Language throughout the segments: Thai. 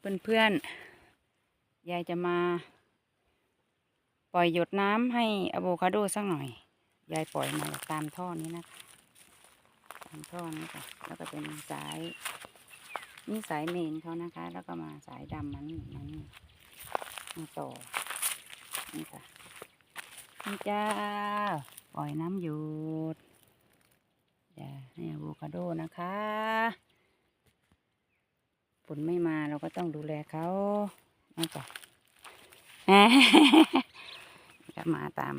เพื่อนๆ ยายจะมา ปล่อยหยดน้ำให้อะโวคาโดสักหน่อย ยายปล่อยมาตามท่อนี้นะคะตามท่อนี้ค่ะ แล้วก็เป็นสายนี่สายเมนเขานะคะ แล้วก็มาสายดำมานี่มานี่มาต่อ นี่ค่ะ นี่จ้า ปล่อยน้ำหยดอย่าให้อะโวคาโดนะคะ นไม่มาเราก็ต้องดูแลเขานะจ๊ะก็มาตาม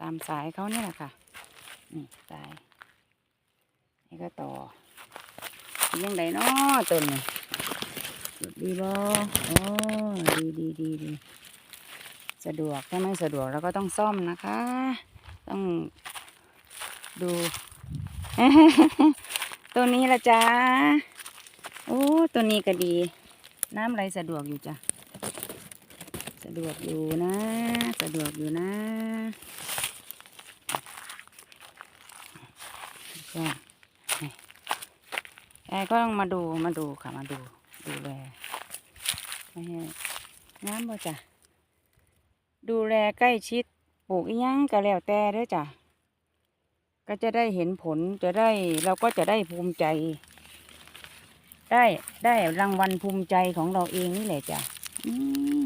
ตามสายเขาเนี่ยแหละค่ะ นี่สาย นี่ก็ต่อ ยังไงเนาะต้นนี่หยุดดีบ่โอ้ดีดีดีดีสะดวกถ้าไม่สะดวกเราก็ต้องซ่อมนะคะ ต้องดู ตัวนี้ละจ้า โอ้ตัวนี้ก็ดี น้ำไหลสะดวกอยู่จ้ะ สะดวกอยู่นะ สะดวกอยู่นะก็นี่ยายก็ต้องมาดูมาดูค่ะมาดูดูแลไม่ให้น้ำบ่จ้ะ ดูแลใกล้ชิดปลูกอีหยังก็แล้วแต่เด้อจ้ะ ก็จะได้เห็นผลจะได้เราก็จะได้ภูมิใจ ได้ได้รางวัลภูมิใจของเราเองนี่แหละจ้ะอืม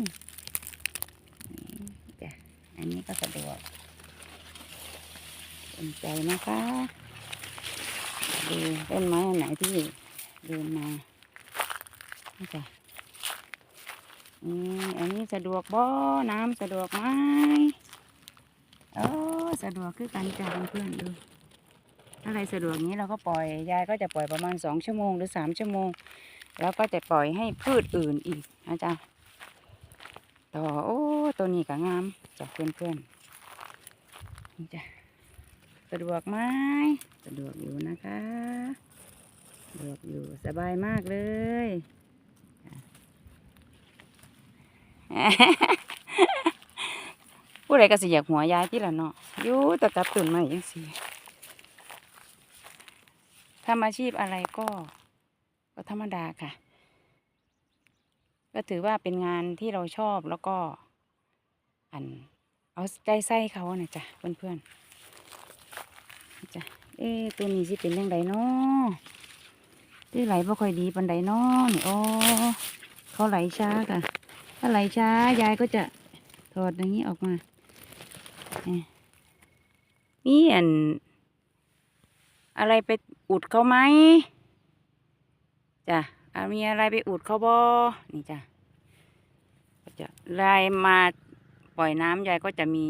จ้ะอันนี้ก็สะดวกสนใจนะคะดูต้นไม้อันไหนที่เดินมาจ้ะอืมอันนี้สะดวกบ่น้ำสะดวกไหมโอ้สะดวกคือกันจ้ะเพื่อนๆดู อะไรสะดวกนี้เราก็ปล่อยยายก็จะปล่อยประมาณสองชั่วโมงหรือสามชั่วโมง แล้วก็จะปล่อยให้พืชอื่นอีกนะจ๊ะต่อโอ้ตัวนี้ก็งามจากเพื่อนๆนี่จ้ะสะดวกไหมสะดวกอยู่นะคะสะดวกอยู่สบายมากเลยผู้ใดก็สิอยากหัวยายที่ละเนาะอยู่ต่กับตุ่นมาอย่างสิ ทำอาชีพอะไรก็ก็ธรรมดาค่ะ ก็ถือว่าเป็นงานที่เราชอบแล้วก็ อัน เอาใจใส่เขานะจ๊ะเพื่อนๆจ้ะเอ๊ตัวนี้สิเป็นยังไงเนาะที่ไหลบ่ค่อยดีปันใดเนาะนี่โอ้เขาไหลช้าค่ะ ถ้าไหลช้ายายก็จะถอดอย่างนี้ออกมาเนี่ยนี่อัน อะไรไปอุดเขาไหมจ้ะมีอะไรไปอุดเขาบ่นี่จ้ะก็จะไล่มาปล่อยน้ำยายก็จะมี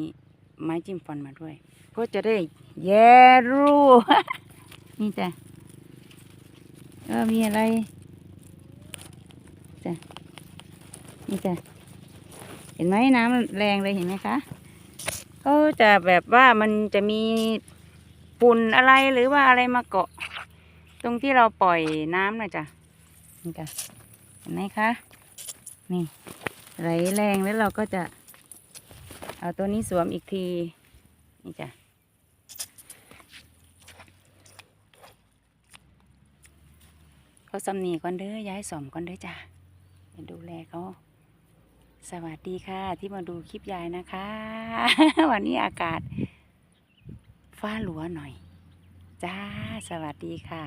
ไม้จิ้มฟันมาด้วย ก็จะได้แย่รู้นี่จ้ะเออมีอะไรจ้ะนี่จ้ะเห็นไหมน้ำแรงเลยเห็นไหมคะก็จะแบบว่ามันจะมี ปุ่นอะไรหรือว่าอะไรมาเกาะ ตรงที่เราปล่อยน้ำนะจ้ะนี่จ้ะเห็นไหมคะนี่ไหลแรงแล้วเราก็จะ เอาตัวนี้สวมอีกทีนี่จ้ะเขาสำนีก่อนเด้อย้ายสอมก่อนเด้อจ้ะไปดูแลเขาสวัสดีค่ะ ที่มาดูคลิปยายนะคะ วันนี้อากาศ ฟ้าหลัวหน่อย จ้า สวัสดีค่ะ